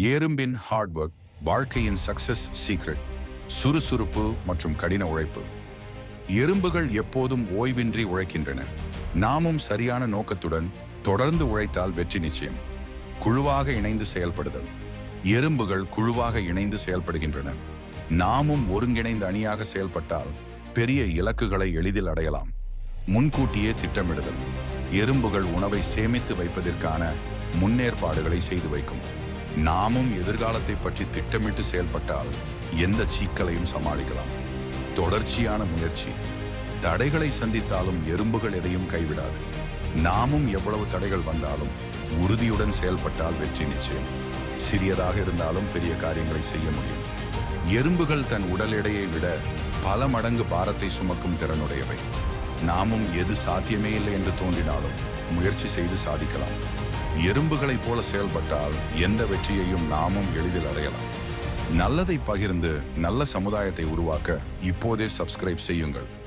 எறும்பின் hard work வாழ்க்கையின் success secret சுறுசுறுப்பு மற்றும் கடின உழைப்பு. எறும்புகள் எப்போதும் ஓய்வின்றி உழைக்கின்றன. நாமும் சரியான நோக்கத்துடன் தொடர்ந்து உழைத்தால் வெற்றி நிச்சயம். குழுவாக இணைந்து செயல்படுதல். எறும்புகள் குழுவாக இணைந்து செயல்படுகின்றன. நாமும் ஒருங்கிணைந்த அணியாக செயல்பட்டால் பெரிய இலக்குகளை எளிதில் அடையலாம். முன்கூட்டியே திட்டமிடுதல். எறும்புகள் உணவை சேமித்து வைப்பதற்கான முன்னேற்பாடுகளை செய்து வைக்கும். நாமும் எதிர்காலத்தை பற்றி திட்டமிட்டு செயல்பட்டால் எந்த சிக்கலையும் சமாளிக்கலாம். தொடர்ச்சியான முயற்சி. தடைகளை சந்தித்தாலும் எறும்புகள் எதையும் கைவிடாது. நாமும் எவ்வளவு தடைகள் வந்தாலும் உறுதியுடன் செயல்பட்டால் வெற்றி நிச்சயம். சிறியதாக இருந்தாலும் பெரிய காரியங்களை செய்ய முடியும். எறும்புகள் தன் உடல் எடையை விட பல மடங்கு பாரத்தை சுமக்கும் திறனுடையவை. நாமும் எது சாத்தியமே இல்லை என்று தோன்றினாலும் முயற்சி செய்து சாதிக்கலாம். எறும்புகளைப் போல செயல்பட்டால் எந்த வெற்றியையும் நாமும் எளிதில் அடையலாம். நல்லதை பகிர்ந்து நல்ல சமுதாயத்தை உருவாக்க இப்போதே சப்ஸ்கிரைப் செய்யுங்கள்.